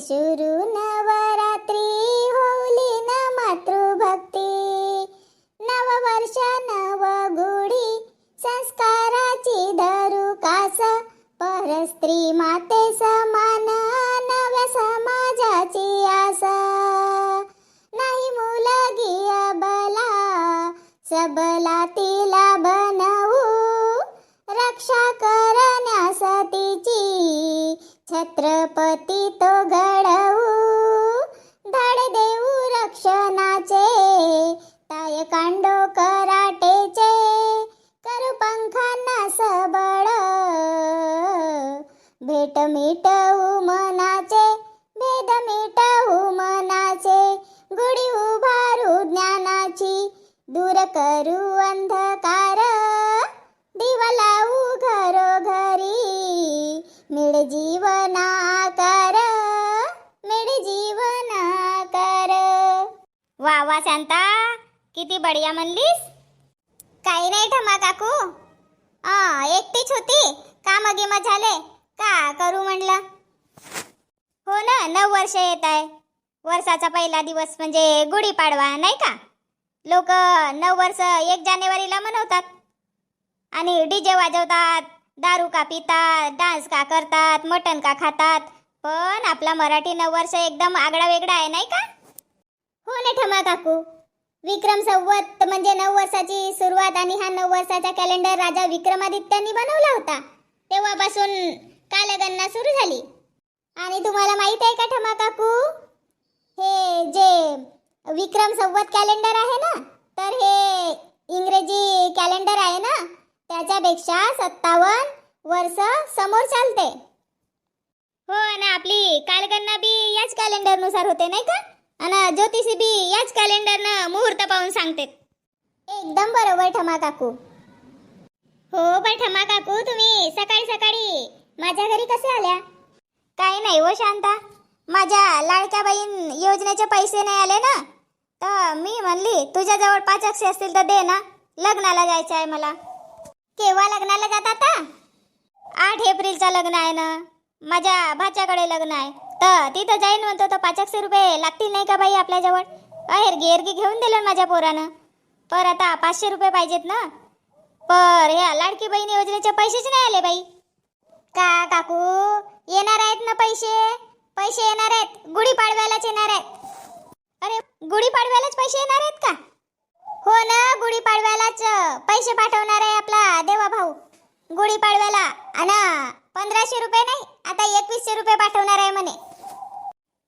सुरू नवरात्री होली न मातृभक्ती. नव वर्ष नव गुढी संस्काराची धरू कास पर स्त्री माते समान नव्या समाजाची आस. नाही मुलगी अबला सबला तिला छत्रपती तो घडवू. धड देऊ रक्षणाचे ताय कांडो कराटेचे. करू पंखांना सबळ. भेट मिटवू मनाचे भेद मिटवू मनाचे. गुढी उभारू ज्ञानाची दूर करू अंधकार. दिवा लावू जीवना कर मेरे जीवना कर वा वा शांता किती बढिया म्हणलीस. काही नाही ठमा काकू. आ एकटीच होती. का गिम झाले? का करू म्हणलं? हो ना नऊ वर्ष येत आहे. वर्षाचा पहिला दिवस म्हणजे गुढीपाडवा नाही का? लोक नऊ वर्ष एक जानेवारीला मनवतात. आणि डीजे वाजवतात. दारू का पितात डान्स का करतात मटन का खातात. पण आपला मराठी नऊ वर्ष एकदम आगळा वेगळा आहे नाही का? हो ना ठमा काकू. विक्रम संवत म्हणजे नऊ वर्षाची सुरुवात आणि हा नऊ वर्षाचा कॅलेंडर राजा विक्रमादित्यांनी बनवला होता. तेव्हापासून कालगणना सुरू झाली. आणि तुम्हाला माहीत आहे का ठमा काकू? हे जे विक्रम संवत कॅलेंडर आहे ना तर हे इंग्रजी कॅलेंडर आहे ना त्याच्यापेक्षा सत्तावन्न वर्ष समोर चालते. हो ना आपली कालगणना बी याच कॅलेंडरनुसार होते नाही का? आणि ज्योतिषी बी याच कॅलेंडरनं मुहूर्त पाहून सांगते. एकदम बरोबर ठमा काकू. हो पण ठमा काकू तुम्ही सकाळी सकाळी माझ्या घरी कसे आल्या? काही नाही हो शांता. माझ्या लाडक्या बहीण योजनेचे पैसे नाही आले ना? तर मी म्हणली तुझ्याजवळ पाच अक्षे असतील तर दे ना. लग्नाला जायचं आहे मला. केव्हा लग्नाला जातात आठ एप्रिलचं लग्न आहे ना. माझ्या भाच्याकडे लग्न आहे. तर तिथं जाईन म्हणतो तर पाच रुपये लागतील नाही का बाई आपल्याजवळ? अहेर हेरगी घेऊन दिलं माझ्या पोरानं. पर आता पाचशे रुपये पाहिजेत ना. पर ह्या लाडकी बहीण योजनेचे पैसेच नाही आले बाई. का काकू? येणार आहेत ना पैसे? पैसे येणार आहेत. गुढीपाडव्यालाच येणार आहेत. अरे गुढीपाडव्यालाच पैसे येणार आहेत का? गुढीपाडव्यालाच पैसे पाठवणार आहे आपला देवा भाऊ. गुढीपाडव्याला. आणि पंधराशे रुपये नाही आता एकवीसशे रुपये पाठवणार आहे म्हणे.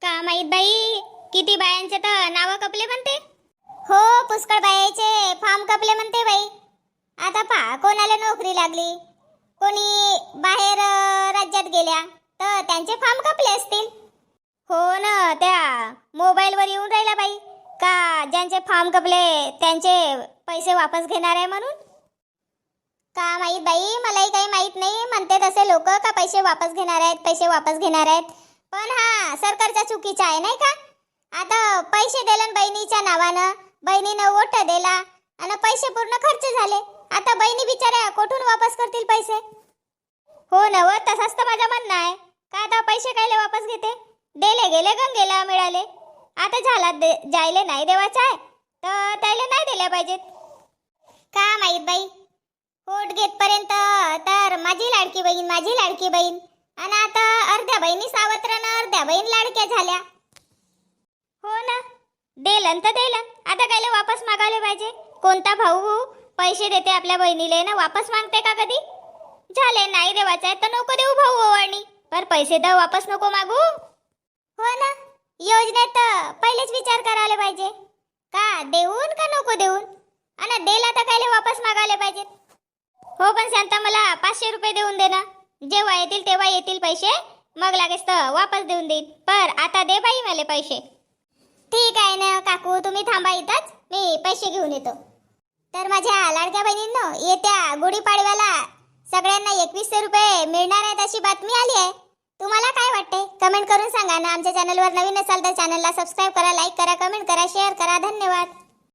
का माहीत बाई किती बायांचे तर नावं कपले म्हणते? हो पुष्कळ बायाचे फार्म कपले म्हणते बाई. आता पहा कोणाला नोकरी लागली? कोणी बाहेर राज्यात गेल्या तर त्यांचे फार्म कपले असतील? हो ना त्या मोबाईलवर येऊन राहिला बाई. का ज्यांचे फॉर्म कपले त्यांचे पैसे वापस घेणार आहे म्हणून? का माहीत बाई मलाही काही माहीत नाही. म्हणते तसे लोक का पैसे वापस घेणार आहेत पैसे वापस घेणार आहेत? पण हा सरकारच्या चुकीचा आहे नाही का? आता पैसे दिले बहिणीच्या नावानं बहिणीनं ओट दिला आणि पैसे पूर्ण खर्च झाले. आता बहिणी बिचाऱ्या कुठून वापस करतील पैसे? हो ना व तसंच तर माझं म्हणणं आहे. का आता पैसे कायले वापस घेते? दिले गेले गंगेला मिळाले. आता झाला दे जायले नाही देवाचा आहे? तर त्याला नाही दिल्या पाहिजेत. का माहीत बाई? पोट घेतपर्यंत तर माझी लाडकी बहीण माझी लाडकी बहीण. आणि आता अर्ध्या बहिणी सावत्र ना अर्ध्या बहीण लाडक्या झाल्या. हो ना? देलन तर देलन. आता कायले वापस मागायला पाहिजे. कोणता भाऊ हो? पैसे देते आपल्या बहिणीले ना वापस मागते का कधी? झाले नाही देवाचं आहे तर नको देऊ भाऊ ओवाळणी. पर पैसे तर वापस नको मागू. हो ना? योजनेत पहिलेच विचार करायला पाहिजे. का देऊन का नको देऊन? आणि देला तर काही वापस मागायला पाहिजेत? हो पण शांता मला पाचशे रुपये देऊन दे ना. जेव्हा येतील तेव्हा येतील पैसे. मग लागेच तर वापस देऊन देईन. पर आता दे बाई मला पैसे. ठीक आहे ना काकू तुम्ही थांबा इथंच. मी पैसे घेऊन येतो. तर माझ्या लाडक्या बहिणींनो येत्या गुढीपाडव्याला सगळ्यांना एकवीसशे रुपये मिळणार आहेत अशी बातमी आली आहे. तुम्हाला काय वाटते? कमेंट करून सांगा ना. आमच्या चॅनलवर नवीन असाल तर चॅनलला सबस्क्राईब करा लाईक करा कमेंट करा शेअर करा. धन्यवाद.